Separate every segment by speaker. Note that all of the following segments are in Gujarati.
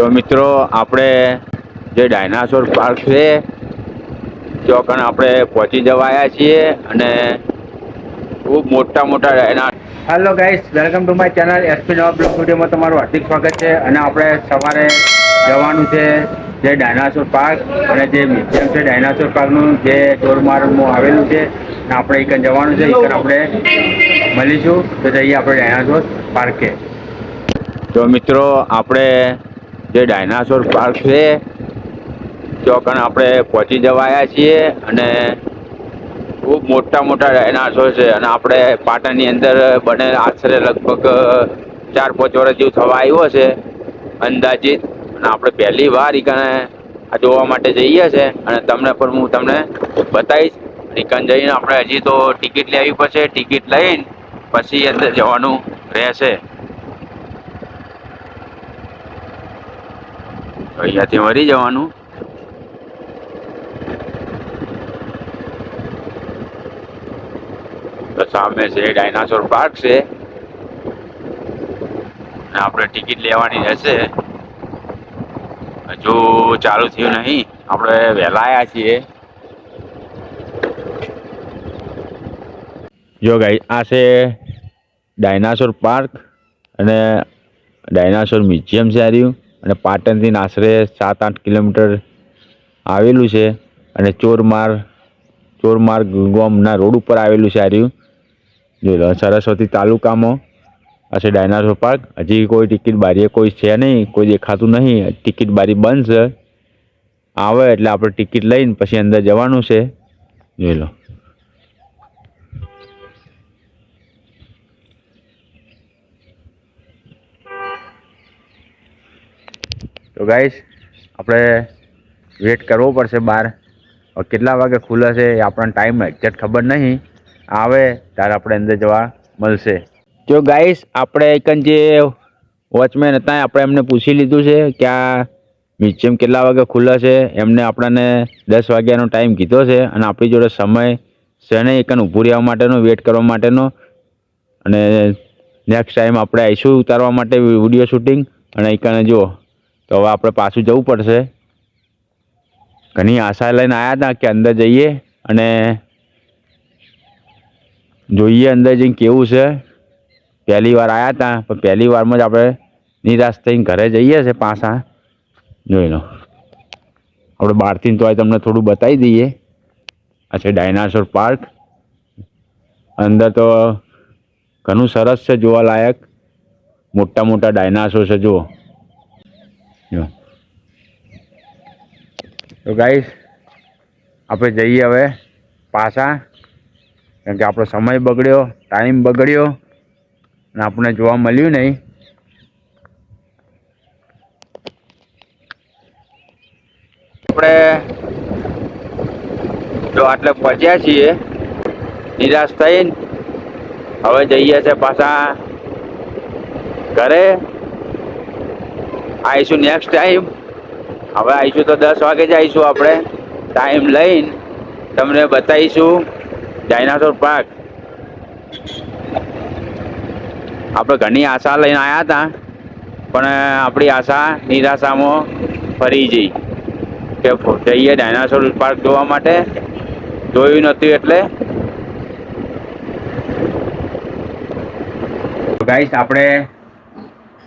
Speaker 1: તો મિત્રો આપણે જે ડાયનાસોર પાર્ક છે ત્યાં કણ આપણે પહોંચી જવાયા છીએ અને ખૂબ મોટા મોટા Diana
Speaker 2: hello guys welcome to my channel SP નવા બ્લોગ સ્ટુડિયોમાં તમારું હાર્દિક સ્વાગત છે અને આપણે સવારે જવાનું છે જે ડાયનાસોર પાર્ક અને જે મ્યુઝિયમ છે ડાયનાસોર પાર્કનું જે ટોરમારમાં આવેલું છે અને આપણે એક જવાનું છે એક આપણે મળીશું. તો જઈએ આપણે ડાયનાસોર પાર્કે.
Speaker 1: તો મિત્રો આપણે જે ડાયનાસોર પાર્ક છે, ત્યાં કણ આપણે પહોંચી જવાયા છીએ અને ખૂબ મોટા મોટા ડાયનાસોર છે અને આપણે પાટણની અંદર બને આશરે લગભગ ચાર પાંચ વર્ષ જેવું થવા આવ્યો છે, અંદાજિત. અને આપણે પહેલી વાર ઈકાને આ જોવા માટે જઈએ છે અને તમને પણ હું તમને બતાવીશ. ઈકણ જઈને આપણે હજી તો ટિકિટ લેવી પડશે. ટિકિટ લઈને પછી અંદર જવાનું રહેશે. અહીંયાથી મરી જવાનું. સામે છે, ડાયનાસોર પાર્ક છે. આપણે ટિકિટ લેવાની રહેશે. હજુ ચાલુ થયું નહીં. આપણે વહેલા આવ્યા છીએ. જો ગાઈ આ છે ડાયનાસોર પાર્ક અને ડાયનાસોર મ્યુઝિયમ છે આ રહ્યું. અને પાટણથી આશરે સાત આઠ કિલોમીટર આવેલું છે. અને ચોરમાર ચોરમાર્ગ ગામના રોડ ઉપર આવેલું છે આ રહ્યું. જોઈ લો, સરસ્વતી તાલુકામાં. હશે ડાયનાસોર પાર્ક. હજી કોઈ ટિકિટ બારીએ કોઈ છે નહીં, કોઈ દેખાતું નહીં. ટિકિટ બારી બંધ છે. આવે એટલે આપણે ટિકિટ લઈને પછી અંદર જવાનું છે. જોઈ લો. તો ગાઈસ આપણે વેટ કરવો પડશે બહાર કેટલા વાગે ખુલે છે એ આપણને ટાઈમ એક્ઝેક્ટ ખબર નહીં. આવે ત્યારે આપણે અંદર જવા મળશે. જો ગાઈશ આપણે એકન જે વોચમેન હતા આપણે એમને પૂછી લીધું છે કે આ મ્યુઝિયમ કેટલા વાગે ખુલે છે એમને આપણને દસ વાગ્યાનો ટાઈમ કીધો છે અને આપણી જોડે સમય છે નહીં. એકન ઊભું રહેવા માટેનો વેટ કરવા માટેનો. અને નેક્સ્ટ ટાઈમ આપણે આઈશું ઉતારવા માટે વીડિયો શૂટિંગ અને એકને જુઓ. તો હવે આપણે પાછું જવું પડશે. ઘણી આશા લઈને આવ્યા હતા કે અંદર જઈએ અને જોઈએ અંદર જઈને કેવું છે. પહેલી વાર આવ્યા હતા, પણ પહેલી વારમાં જ આપણે નિરાશ થઈને ઘરે જઈએ છે પાછા. જોઈ લો. આપણે બહારથી તો તમને થોડું બતાવી દઈએ. આ છે ડાયનાસોર પાર્ક. અંદર તો ઘણું સરસ છે જોવાલાયક. મોટા મોટા ડાયનાસોર છે, જુઓ. જો. તો ગાઈસ આપણે જઈએ હવે પાછા. કેમ કે આપણો સમય બગડ્યો ટાઈમ બગડ્યો, અને આપણને જોવા મળ્યું નહીં. આપણે જો આટલે પહોંચ્યા છીએ, નિરાશ થઈને, હવે જઈએ છે પાછા ઘરે. આવીશું નેક્સ્ટ ટાઈમ હવે આવીશું તો દસ વાગે જ આવીશું આપણે. ટાઈમ લઈને તમને બતાવીશું ડાયનાસોર પાર્ક આપણે ઘણી આશા લઈને આવ્યા હતા, પણ આપણી આશા નિરાશામાં ફરી જઈ. કે જઈએ ડાયનાસોર પાર્ક જોવા માટે. જોયું નહોતું એટલે. ગાઈસ આપણે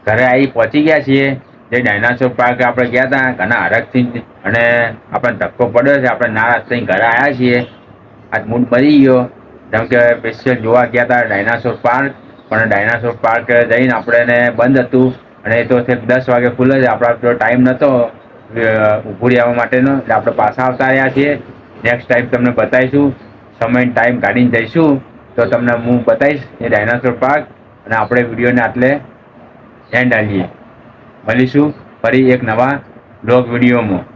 Speaker 1: ઘરે આવી પહોંચી ગયા છીએ. જે ડાયનાસોર પાર્ક આપણે ગયા હતા ઘણા હરખથી અને આપણને ધક્કો પડ્યો છે. આપણે નારાજ થઈને ઘરે આવ્યા છીએ. આજ મૂડ મરી ગયો. જેમ કે સ્પેશિયલ જોવા ગયા હતા ડાયનાસોર પાર્ક, પણ ડાયનાસોર પાર્ક જઈને આપણે બંધ હતું અને એ તો દસ વાગે ખુલે છે આપણા તો ટાઈમ નહોતો ઊભું રહેવા માટેનો. એટલે આપણે પાછા આવતા રહ્યા છીએ. નેક્સ્ટ ટાઈમ તમને બતાવીશું. સમય ટાઈમ કાઢીને જઈશું. તો તમને હું બતાવીશ એ ડાયનાસોર પાર્ક અને આપણે વિડીયોને આટલે એન્ડ આલીએ મળીશું ફરી એક નવા બ્લોગ વિડીયોમાં.